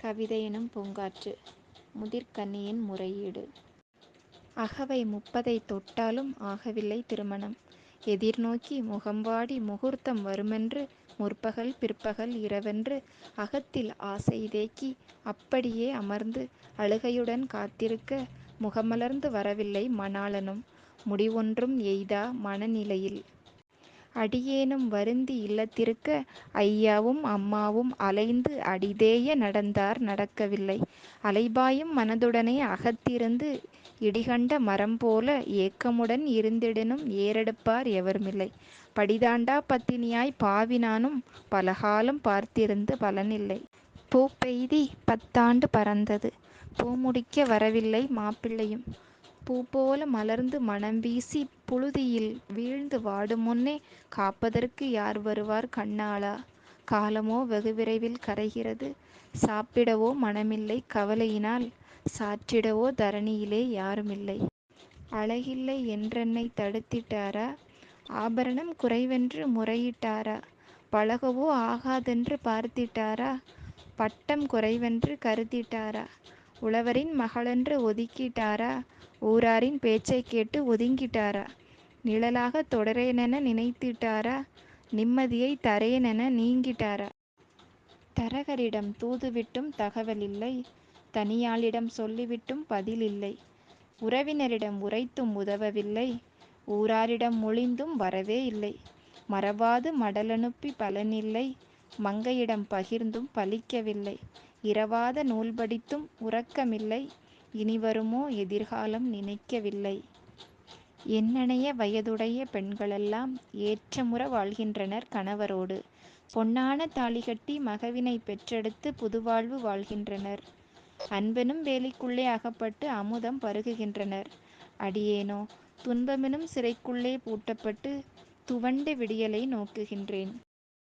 கவிதையெனும் பூங்காற்று. முதிர்கன்னியின் முறையீடு. அகவை முப்பதை தொட்டாலும் ஆகவில்லை திருமணம். எதிர்நோக்கி முகம்வாடி முகூர்த்தம் வருமென்று முற்பகல் பிற்பகல் இரவென்று அகத்தில் ஆசை தேக்கி அப்படியே அமர்ந்து அழுகையுடன் காத்திருக்க முகமலர்ந்து வரவில்லை மணாளனும் முடிவொன்றும் எய்தா மனநிலையில். அடியேனும் வருந்தி இல்லத்திருக்க ஐயாவும் அம்மாவும் அலைந்து அடிதேய நடந்தார் நடக்கவில்லை அலைபாயும் மனதுடனே அகத்திருந்து இடிகண்ட மரம்போல ஏக்கமுடன் இருந்திடினும் ஏறெடுப்பார் எவருமில்லை. படிதாண்டா பத்தினியாய் பாவி நானும் பலகாலம் பார்த்திருந்து பலனில்லை. பூப்பெய்தி பத்தாண்டு பறந்தது. பூமுடிக்க வரவில்லை மாப்பிள்ளையும். பூப்போல மலர்ந்து மணம்வீசிப் புழுதியில் வீழ்ந்து வாடுமுன்னே காப்பதற்கு யார் வருவார் கண்ணாளா. காலமோ வெகுவிரைவில் கரைகிறது. சாப்பிடவோ மனமில்லை கவலையினால் சாற்றிடவோ தரணியிலே யாருமில்லை. அழகில்லை என்றென்னைத் தடுத்திட்டாரா ஆபரணம் குறைவென்று முறையிட்டாரா பழகவோ ஆகாதென்று பார்த்திட்டாரா பட்டம் குறைவென்று கருதிட்டாரா உழவரின் மகளென்று ஒதுக்கிட்டாரா? ஊராரின் பேச்சைக் கேட்டு ஒதுங்கிட்டாரா? நிழலாகத் தொடரேனென நினைத்திட்டாரா? நிம்மதியை தரேனென நீங்கிட்டாரா? தரகரிடம் தூதுவிட்டும் தகவலில்லை. தனியாளிடம் சொல்லிவிட்டும் பதிலில்லை. உறவினரிடம் உரைத்தும் உதவவில்லை. ஊராரிடம் மொழிந்தும் வரவே இல்லை. மறவாது மடலனுப்பி பலனில்லை. மங்கையிடம் பகிர்ந்தும் பலிக்கவில்லை. இரவாத நூல்படித்தும் உறக்கமில்லை இனிவருமோ எதிர்காலம் நினைக்கவில்லை. என்னனைய வயதுடைய பெண்களெல்லாம் ஏற்றமுற வாழ்கின்றனர் கணவரோடு பொன்னான தாலிகட்டி மகவினைப் பெற்றெடுத்து புதுவாழ்வு வாழ்கின்றனர் அன்பெனும் வேலிக்குள்ளே அகப்பட்டு அமுதம் பருகுகின்றனர். அடியேனோ துன்பமெனும் சிறைக்குள்ளே பூட்டப்பட்டு துவண்ட விடியலை நோக்குகின்றேன்.